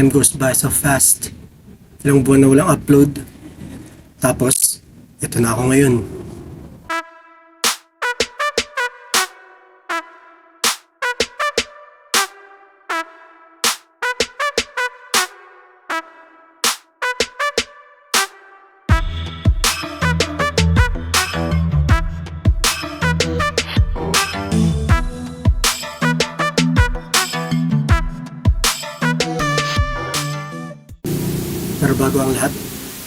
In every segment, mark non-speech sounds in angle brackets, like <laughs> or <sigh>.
time goes by so fast. Ilang buwan na walang upload. Tapos, ito na ako ngayon. Bago ang lahat,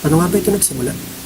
paano nga ba ito nagsimula?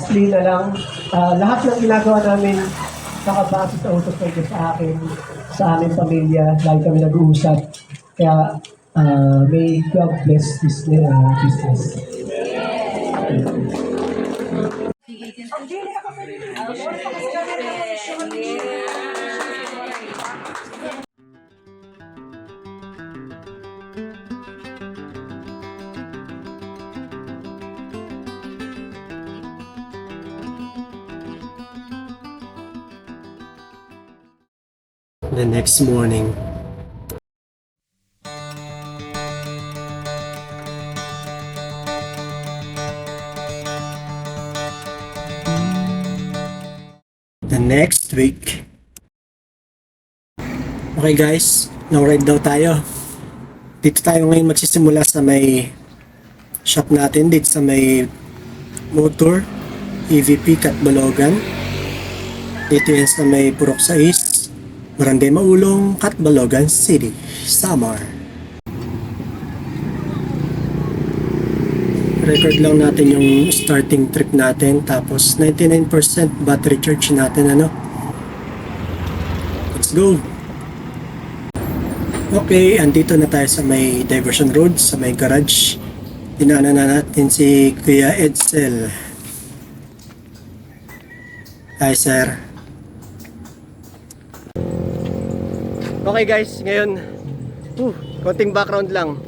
Lastly na lang, ah, lahat ng ginagawa namin nakabase sa utos ng sa akin, sa aming pamilya, lagi kami nag-uusap. Kaya ah, may God bless this uh, business. The next morning, the next week. Okay guys, long ride daw tayo. Dito tayo ngayon magsisimula sa may shop natin dito sa may motor EVP Katbalogan. Dito yan sa may Purok 6, Barangay Maulong, Katbalogan City, Samar. Record lang natin yung starting trip natin tapos 99% battery charge natin ano. Let's go! Okay, andito na tayo sa may diversion road, sa may garage. Dinaanan na natin si Kuya Edsel. Hi, sir. Okay guys, ngayon, uh, konting background lang.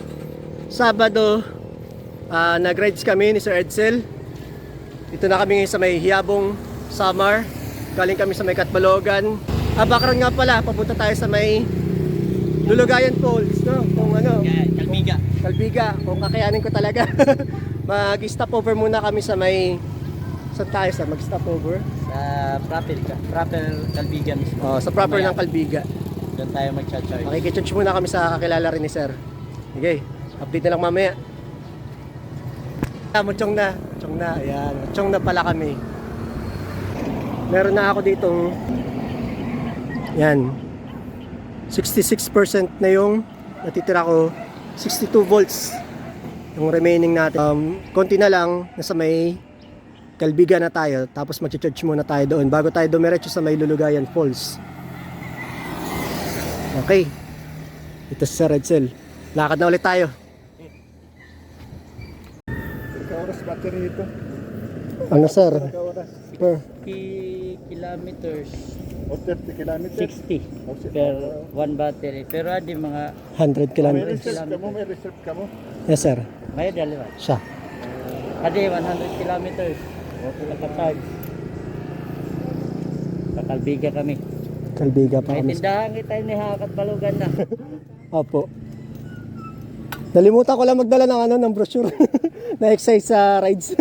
Sabado, ah, nag-rides kami ni Sir Edsel. Dito na kami ngayon sa may Hiyabong, Samar. Galing kami sa may Katbalogan. Ah, background nga pala, papunta tayo sa may Lulugayan Falls, no? Kung ano, Kalmiga. Kalbiga, kung kakayanin ko talaga. <laughs> Mag-stop over muna kami sa may Saan tayo sa mag-stop over? Sa proper, proper Kalbiga mismo. Oh, sa proper Mamaya, ng Kalbiga. Doon tayo mag-charge. Makikicharge muna kami sa kakilala rin ni Sir. Okay, update na lang mamaya. Ah, mutsong na. Mutsong na. Ayan. Mutsong na pala kami. Meron na ako ditong yan. 66% na yung natitira ko. 62 volts yung remaining natin. Um, konti na lang. Nasa may Kalbiga na tayo. Tapos mag-charge muna tayo doon. Bago tayo dumiretso sa may Lulugayan Falls. Okay. Ito si Sir Edsel. Lakad na ulit tayo. oras battery ito? Ano sir? oras? Per 50 kilometers, O 30 kilometers? 60 O, si- per one battery. Pero adi mga 100 May kilometers. reserve ka mo, may reserve ka mo. Yes sir. may dalawa. Siya. Adi 100 kilometers. Okay na ka-charge. Kakalbiga kami. Kalbiga pa May kami. tindahan kita ni Hakat Balugan na. <laughs> Opo. Nalimutan ko lang magdala ng ano ng brochure <laughs> na exercise sa rides. <laughs>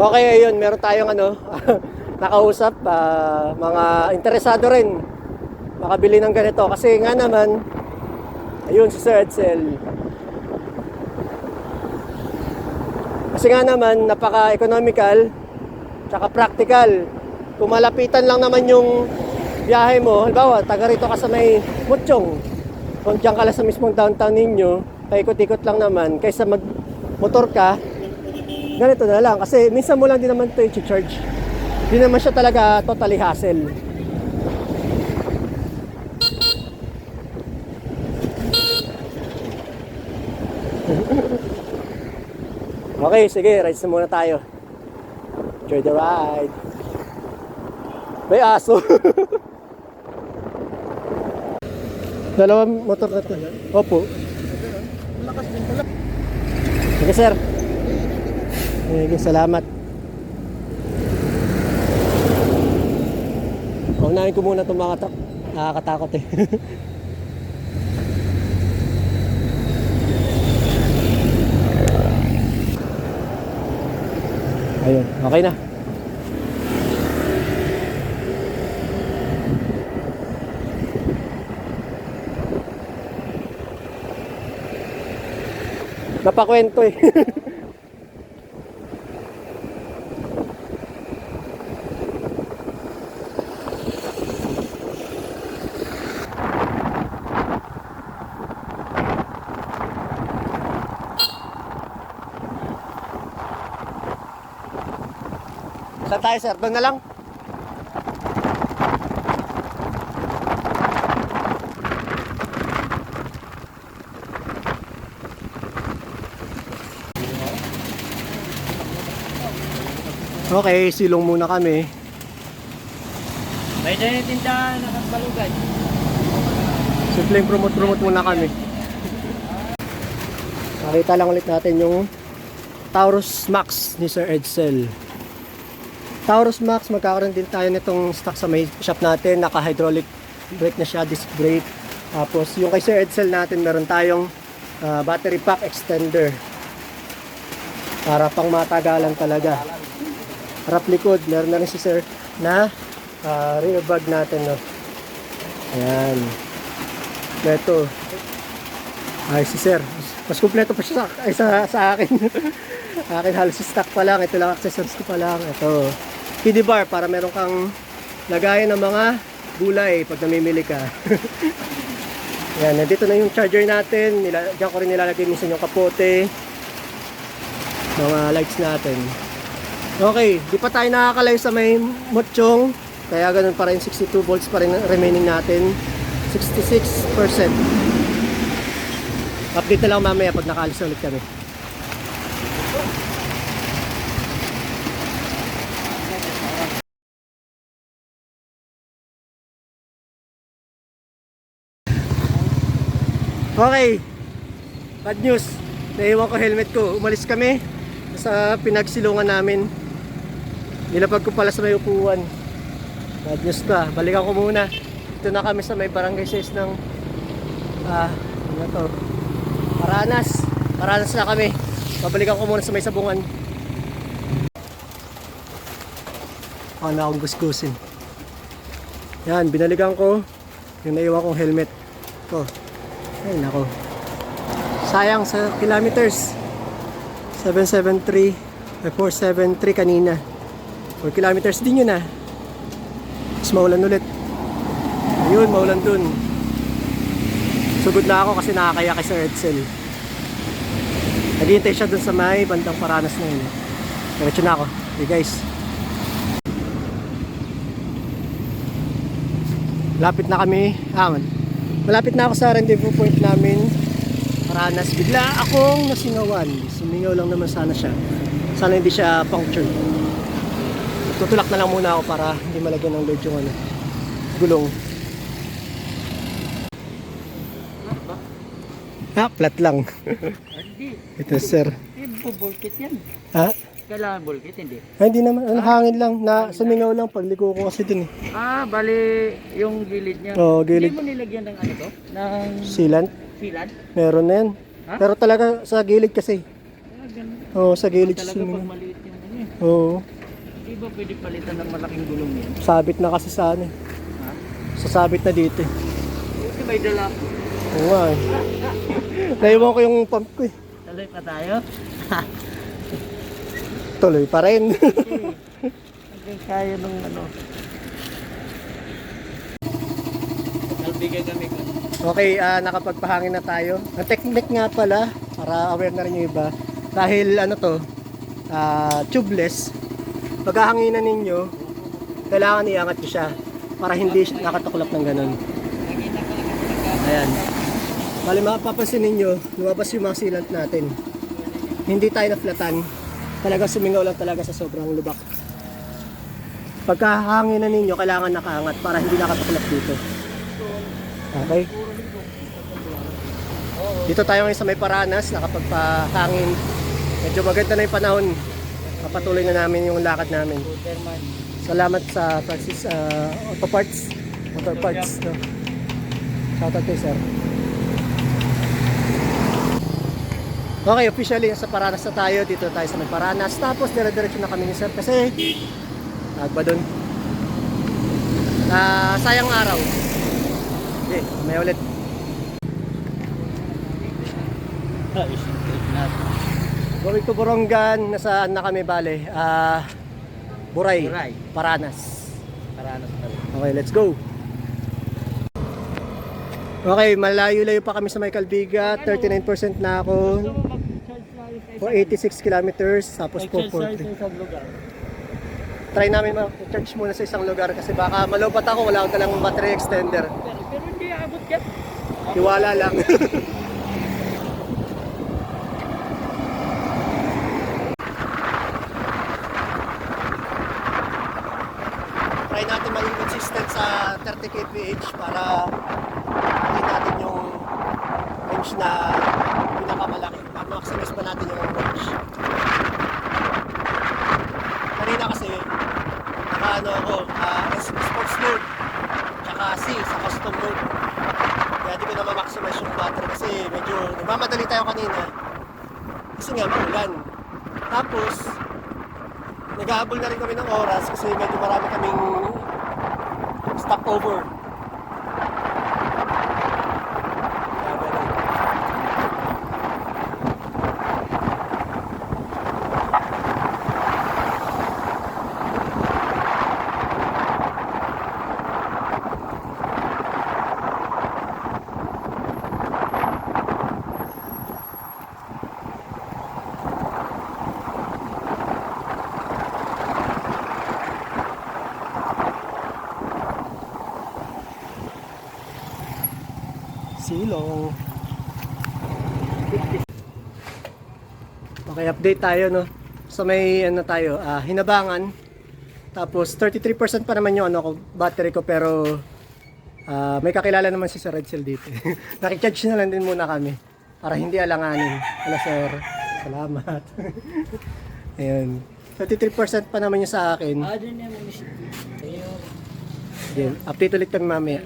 Okay, ayun, meron tayong ano, nakausap, ah, mga interesado rin makabili ng ganito. Kasi nga naman, ayun si Sir Edsel. Kasi nga naman, napaka-economical, tsaka practical. Kung malapitan lang naman yung biyahe mo, halimbawa, taga rito ka sa may Mutchong, kung dyan ka lang sa mismong downtown ninyo, paikot-ikot lang naman, kaysa mag-motor ka, ganito na lang. Kasi minsan mo lang din naman ito i-charge. Hindi naman siya talaga totally hassle. <laughs> Okay, sige, rides na muna tayo. Enjoy the ride. May aso. <laughs> Dalawang motor na to. Opo. Malakas din pala. Sige, sir. Sige, salamat. Unahin ko muna itong mga ta- nakakatakot eh. <laughs> Ayun, okay na. Napakwento eh. <laughs> Saan tayo sir? Doon na lang? Okay, silong muna kami. May dyan yung tindahan na Balugan. Simpleng promote-promote muna kami. Nakita lang ulit natin yung Taurus Max ni Sir Edsel. Taurus Max, magkakaroon din tayo nitong stock sa may shop natin. Naka-hydraulic brake na siya, disc brake. Tapos yung kay Sir Edsel natin, meron tayong ah, battery pack extender. Para pang matagalan talaga. Harap likod, meron na rin si Sir na ah, rear bag natin. No? Ayan. Ito. Ay, si Sir. Mas kumpleto pa siya sa, ay, sa, sa akin. <laughs> akin halos stock pa lang. Ito lang accessories ko pa lang. Ito. Kiddie bar para meron kang lagayan ng mga gulay pag namimili ka. <laughs> Yan, nandito na yung charger natin. Nila, diyan ko rin nilalagay minsan yung kapote. Mga lights natin. Okay, di pa tayo nakakalayo sa may motchong. Kaya ganun pa rin, 62 volts pa rin remaining natin. 66%. Update na lang mamaya pag nakaalis na ulit kami. Okay. Bad news. Naiwan ko helmet ko. Umalis kami sa pinagsilungan namin. Nilapag ko pala sa may upuan. Bad news ka. Balikan ko muna. Ito na kami sa may barangay 6 ng ah, ano to? Paranas. Paranas na kami. Babalikan ko muna sa may sabungan. Ano akong gusgusin. Yan, binalikan ko yung naiwan kong helmet. Ito. Ay, nako. Sayang sa kilometers. 773 ay 473 kanina. 4 kilometers din yun ah. Tapos maulan ulit. Ayun, maulan dun. Sugod na ako kasi nakakaya kay Sir Edsel. Naghihintay siya dun sa may bandang paranas na yun. Diretso na ako. Okay guys. Lapit na kami. Ah, Malapit na ako sa rendezvous point namin. Paranas. Bigla akong nasingawan. Sumingaw lang naman sana siya. Sana hindi siya puncture. Tutulak na lang muna ako para hindi malagyan ng load yung ano, gulong. Ah, flat lang. <laughs> Ito sir. Bubulkit yan. Ha? Kailangan bulkit, hindi. Ay, hindi naman. Ano, hangin lang. Na, sumingaw lang pagliko ko kasi dun eh. Ah, bali yung gilid niya. Oo, gilid. Hindi mo nilagyan ng ano to? Ng Sealant. silan? Meron na yan. Ha? Pero talaga sa gilid kasi. Ah, ganun. Oo, sa gilid Talaga pag sumingaw. maliit yung ano eh. Oo. Hindi ba pwede palitan ng malaking gulong yan? Sabit na kasi sa ano eh. Ha? Sasabit na dito eh. Kasi may dala. Oo nga eh. <laughs> Naiwan ko yung pump ko eh. Tuloy pa tayo. <laughs> Tuloy pa rin. <laughs> Hanggang kaya nung ano. Nalbigay kami ko. okay, ah, nakapagpahangin na tayo. Ang technique nga pala, para aware na rin yung iba. Dahil ano to, ah, tubeless. Paghahanginan ninyo, kailangan iangat nyo siya para hindi siya nakatuklap ng ganun. Ayan. Bali mapapansin ninyo, lumabas yung mga sealant natin. Hindi tayo naflatan. Talaga sumingaw lang talaga sa sobrang lubak. Pagkahanginan ninyo, kailangan nakaangat para hindi nakatuklap dito. Okay? Dito tayo ngayon sa may Paranas, nakapagpahangin. Medyo maganda na yung panahon. Papatuloy na namin yung lakad namin. Salamat sa Francis uh, Auto Parts. Motor Parts. No? Shoutout kay sir. Okay, officially sa Paranas na tayo. Dito tayo sa may Paranas. Tapos dire-diretso na kami ni sir kasi agba doon. Ah, sayang araw. Okay, may ulit. Going to Borongan, nasaan na kami bale? Ah, Buray, Buray. Paranas. Para ano sa Okay, let's go. Okay, malayo-layo pa kami sa may Calbiga. 39% na ako. Gusto mo mag-charge tayo sa For 86 kilometers, tapos Mag-charge tayo 443. sa isang lugar. Try namin mag-charge muna sa isang lugar kasi baka malobat ako, wala akong dalang battery extender. Pero, hindi abot yan. Tiwala lang. <laughs> Try natin maging consistent sa 30 kph para hindi natin yung range na Ma-maximize pa natin yung range. Kanina kasi, nakaano ako, S- sports mode, tsaka C sa custom mode. Kaya di ko na ma-maximize yung battery kasi medyo nagmamadali tayo kanina. Kasi nga maulan. Tapos, nag-aabol na rin kami ng oras kasi medyo marami kaming stopover. Kaya ganun. Silong. Okay, update tayo no. So may ano tayo, ah, hinabangan. Tapos 33% pa naman yung ano ko, battery ko pero ah, may kakilala naman si Sir Edsel dito. <laughs> Nakicharge na lang din muna kami para hindi alanganin. Wala sir. Salamat. <laughs> Ayun. 33% pa naman yung sa akin. Ah. Again, update ulit kami mamaya.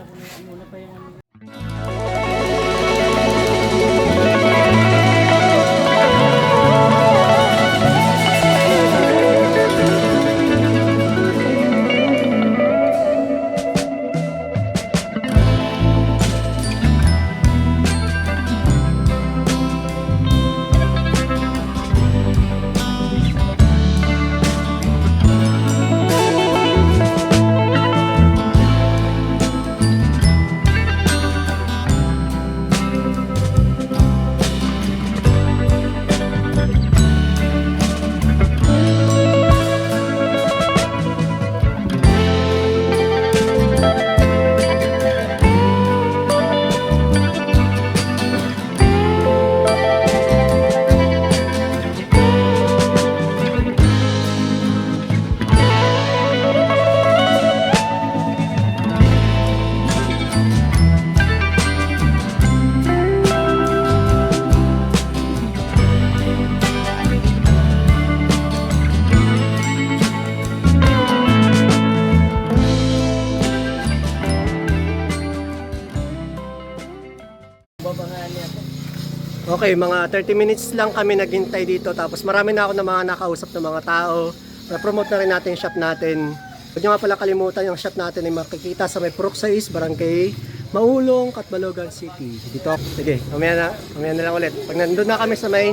Okay, mga 30 minutes lang kami naghintay dito. Tapos marami na ako na mga nakausap ng mga tao. Na-promote na rin natin yung shop natin. Huwag nyo nga pala kalimutan yung shop natin ay makikita sa may 6, Barangay Maulong, Catbalogan City. Dito. Sige, mamaya na, mamaya na lang ulit. Pag nandun na kami sa may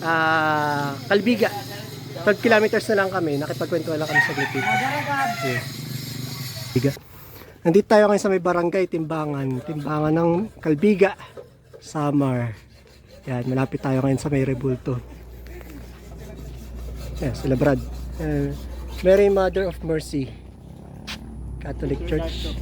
ah, Kalbiga, 12 kilometers na lang kami. Nakipagkwentuhan lang kami sa dito. Yeah. Kalbiga. Nandito tayo ngayon sa may barangay Timbangan. Timbangan ng Kalbiga, Samar. Yan, malapit tayo ngayon sa may Rebulto. Yan, sila Brad. Uh, Mary Mother of Mercy. Catholic Church.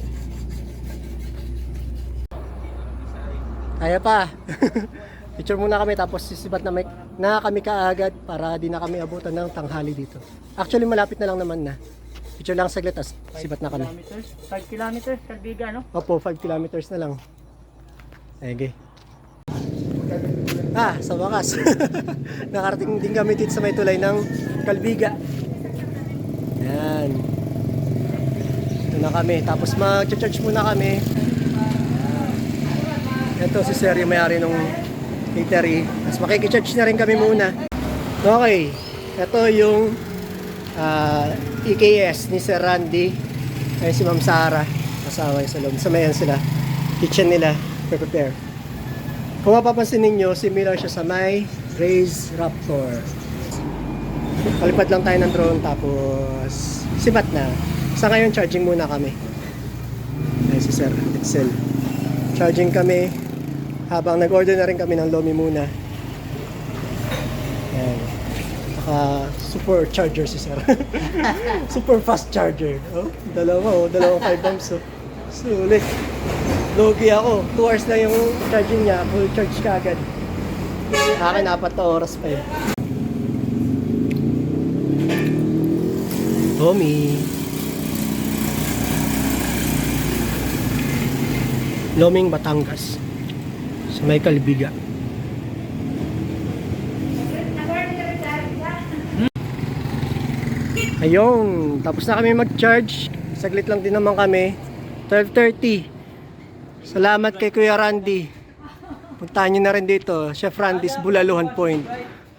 Kaya pa. <laughs> Picture muna kami tapos sisibat na, may, na kami kaagad para di na kami abutan ng tanghali dito. Actually malapit na lang naman na. Picture lang saglit tapos sibat na kami. Kilometers? 5 kilometers, Kalbiga, no? Opo, 5 kilometers na lang. Sige. Ah, sa wakas. <laughs> Nakarating din kami dito sa may tulay ng Kalbiga. Yan. Ito na kami. Tapos mag-charge muna kami. Ito si Sir yung may-ari nung eatery. Tapos makikicharge na rin kami muna. Okay. Ito yung ah, EKS ni Sir Randy. Ay si Ma'am Sarah. Asawa yung sa loob. Sa mayan sila. Kitchen nila. Prepare. Kung mapapansin ninyo, similar siya sa may Raise Raptor. Palipad lang tayo ng drone tapos sibat na. Sa ngayon, charging muna kami. Ayan si Sir Excel. Charging kami habang nag-order na rin kami ng Lomi muna. Ayan. Saka super charger si Sir. <laughs> super fast charger. Oh, dalawa oh, dalawang 5 amps oh. Sulit. Logi ako. 2 hours na yung charging niya. Full charge ka agad. Akin, apat na oras pa yun. Lomi. Loming Batangas. Sa may Kalbiga. Ayun, tapos na kami mag-charge. Saglit lang din naman kami. 12.30. Salamat kay Kuya Randy. Puntahan nyo na rin dito. Chef Randy's Bulaluhan Point.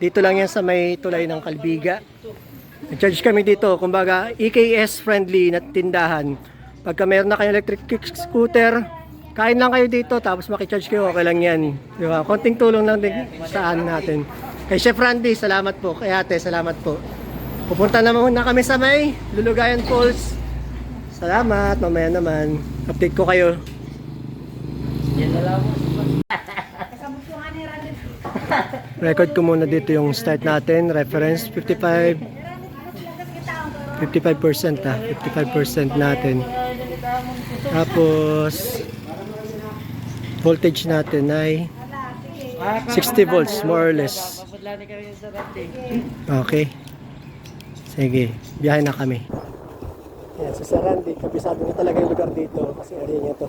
Dito lang yan sa may tulay ng Kalbiga. Nag-charge kami dito. Kumbaga, EKS friendly na tindahan. Pagka meron na kayo electric kick scooter, kain lang kayo dito tapos makicharge kayo, okay lang yan. Di ba? Konting tulong lang din sa ano natin. Kay Chef Randy, salamat po. Kay ate, salamat po. Pupunta naman muna kami sa may Lulugayan Falls. Salamat, mamaya naman. Update ko kayo. Yan na lang. <laughs> Record ko muna dito yung start natin. Reference 55 55% ah. 55% natin. Tapos voltage natin ay 60 volts more or less. Okay. Sige, biyahe na kami. Yan, si Sir kabisado niya talaga yung lugar dito kasi area niya to.